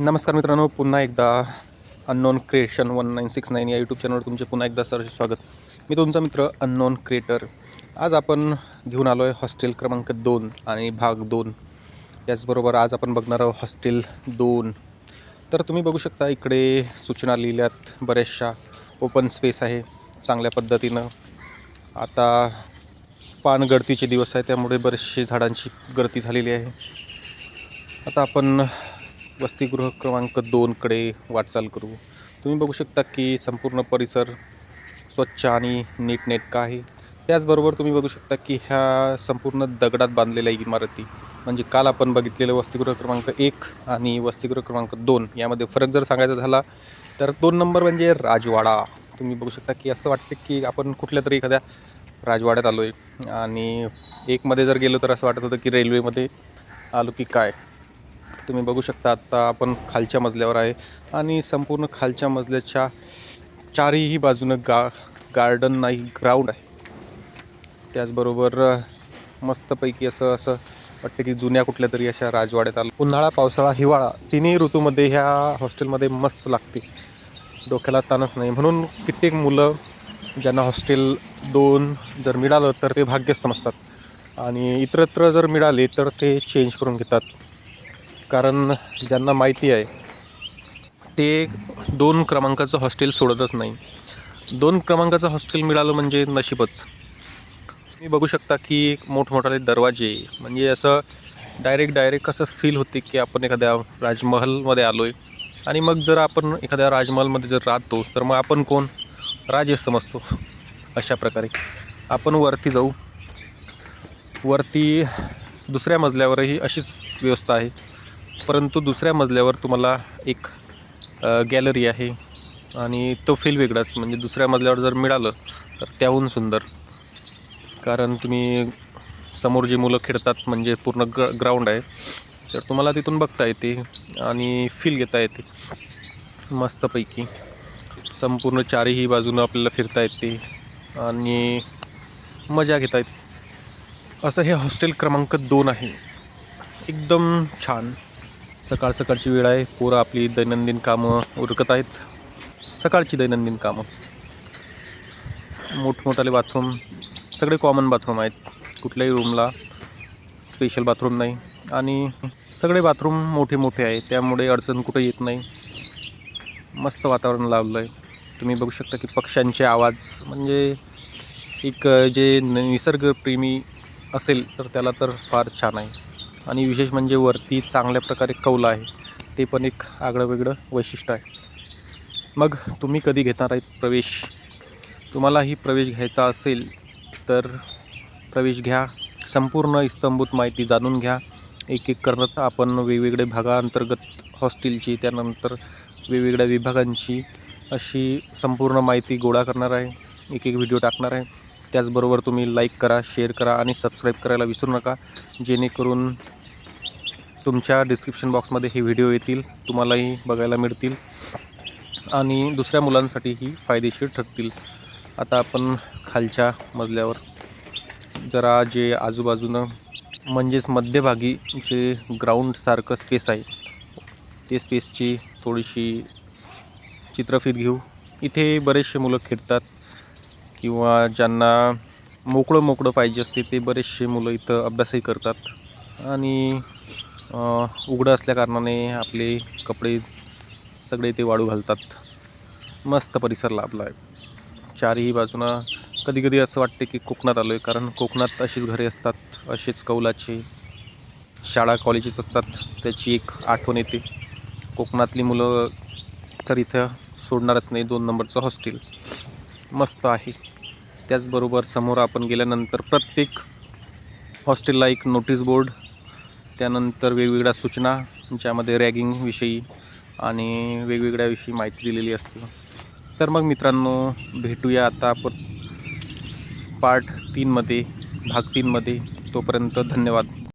नमस्कार मित्रांनो पुन्हा एकदा unknown creation one nine six nine या यूट्यूब चॅनलवर तुमचे पुन्हा एकदा सरचे स्वागत. मी तुमचा मित्र अननोन क्रिएटर आज आपण घेऊन आलो आहे हॉस्टेल क्रमांक दोन आणि भाग दोन. याचबरोबर आज आपण बघणार आहोत हॉस्टेल दोन. तर तुम्ही बघू शकता इकडे सूचना लिहिल्यात बऱ्याचशा ओपन स्पेस आहे चांगल्या पद्धतीनं. आता पान गळतीचे दिवस आहे त्यामुळे बरेचसे झाडांची गळती झालेली आहे. आता आपण वसतिगृह क्रमांक दोनकडे वाटचाल करू. तुम्ही बघू शकता की संपूर्ण परिसर स्वच्छ आणि नीटनेटका आहे. त्याचबरोबर तुम्ही बघू शकता की ह्या संपूर्ण दगडात बांधलेल्या इमारती म्हणजे काल आपण बघितलेलं वसतिगृह क्रमांक एक आणि वसतिगृह क्रमांक दोन यामध्ये फरक जर सांगायचा झाला तर दोन नंबर म्हणजे राजवाडा. तुम्ही बघू शकता की असं वाटतं की आपण कुठल्या तरी एखाद्या राजवाड्यात आलो आहे आणि एकमध्ये जर गेलो तर असं वाटत होतं की रेल्वेमध्ये आलो की काय? तुम्ही बघू शकता आत्ता आपण खालच्या मजल्यावर आहे. आणि संपूर्ण खालच्या मजल्याच्या चारही बाजूनं गा गार्डन नाही ग्राउंड आहे. त्याचबरोबर मस्तपैकी असं असं वाटतं की जुन्या कुठल्या तरी अशा राजवाड्यात आलं. उन्हाळा पावसाळा हिवाळा तिन्ही ऋतूमध्ये ह्या हॉस्टेलमध्ये मस्त लागते. डोक्याला ताणच नाही. म्हणून कित्येक मुलं ज्यांना हॉस्टेल दोन जर मिळालं तर ते भाग्य समजतात आणि इतरत्र जर मिळाले तर ते चेंज करून घेतात. कारण ज्यांना माहिती आहे ते दोन क्रमांकाचं हॉस्टेल सोडतच नाही. दोन क्रमांकाचं हॉस्टेल मिळालं म्हणजे नशीबच. तुम्ही बघू शकता की मोठमोठाले दरवाजे म्हणजे असं डायरेक्ट डायरेक्ट असं फील होते की आपण एखाद्या राजमहलमध्ये आलो आहे आणि मग जर आपण एखाद्या राजमहलमध्ये जर राहतो तर मग आपण कोण? राजे समजतो. अशा प्रकारे. आपण वरती जाऊ. वरती दुसऱ्या मजल्यावरही अशीच व्यवस्था आहे. परंतु दुसऱ्या मजल्यावर तुम्हाला एक गॅलरी आहे आणि तो फील वेगळाच. म्हणजे दुसऱ्या मजल्यावर जर मिळालं तर त्याहून सुंदर. कारण तुम्ही समोर जी मुलं खेळतात म्हणजे पूर्ण ग ग्राउंड आहे तर तुम्हाला तिथून बघता येते आणि फील घेता येते. मस्तपैकी. संपूर्ण चारही बाजूनं आपल्याला फिरता येते आणि मजा घेता येते. असं हे हॉस्टेल क्रमांक दोन आहे. एकदम छान. सकाळ सकाळची वेळ आहे. पोरं आपली दैनंदिन कामं उरकत आहेत. सकाळची दैनंदिन कामं. मोठमोठाले बाथरूम सगळे कॉमन बाथरूम आहेत. कुठल्याही रूमला स्पेशल बाथरूम नाही. आणि सगळे बाथरूम मोठे मोठे आहे त्यामुळे अडचण कुठं येत नाही. मस्त वातावरण लावलं आहे तुम्ही बघू शकता की पक्ष्यांचे आवाज म्हणजे एक जे न- निसर्गप्रेमी असेल तर त्याला तर फार छान आहे. आणि विशेष म्हणजे वरती चांगल्या प्रकारे कौलं आहे. ते पण एक आगळं वेगळं वैशिष्ट्य आहे. मग तुम्ही कधी घेणार आहेत प्रवेश? तुम्हालाही प्रवेश घ्यायचा असेल तर प्रवेश घ्या. संपूर्ण इस्तंभूत माहिती जाणून घ्या. एक एक करत आपण वेगवेगळे भागांतर्गत हॉस्टेलची त्यानंतर वेगवेगळ्या विभागांची अशी संपूर्ण माहिती गोळा करणार आहे. एक एक व्हिडिओ टाकणार आहे. त्याचबरोबर तुम्ही लाईक करा शेअर करा आणि सबस्क्राईब करायला विसरू नका. जेणेकरून तुमच्या डिस्क्रिप्शन बॉक्समध्ये हे व्हिडिओ येतील तुम्हालाही बघायला मिळतील आणि दुसऱ्या मुलांसाठीही फायदेशीर ठरतील. आता आपण खालच्या मजल्यावर जरा जे आजूबाजूनं म्हणजेच मध्यभागी जे ग्राउंडसारखं स्पेस आहे ते स्पेसची थोडीशी चित्रफित घेऊ. इथे बरेचसे मुलं खेळतात. किंवा ज्यांना मोकळं मोकळं पाहिजे असते ते बरेचसे मुलं इथं अभ्यासही करतात. आणि उघडं असल्याकारणाने आपले कपडे सगळे ते वाळू घालतात. मस्त परिसर लाभला आहे चारही बाजूनं कधी कधी असं वाटते की कोकणात आलो आहे कारण कोकणात अशीच घरे असतात असेच कौलाचे शाळा कॉलेजेस असतात त्याची एक आठवण येते. कोकणातली मुलं तर इथं सोडणारच नाही दोन नंबरचं हॉस्टेल. मस्त आहे. त्याचबरोबर समोर आपण गेल्यानंतर प्रत्येक हॉस्टेलला एक नोटीस बोर्ड त्यानंतर वेगवेगळ्या सूचना ज्यामध्ये रॅगिंगविषयी आणि वेगवेगळ्याविषयी माहिती दिलेली असते. तर मग मित्रांनो भेटूया आता आपण पार्ट तीनमध्ये भाग तीनमध्ये. तोपर्यंत धन्यवाद.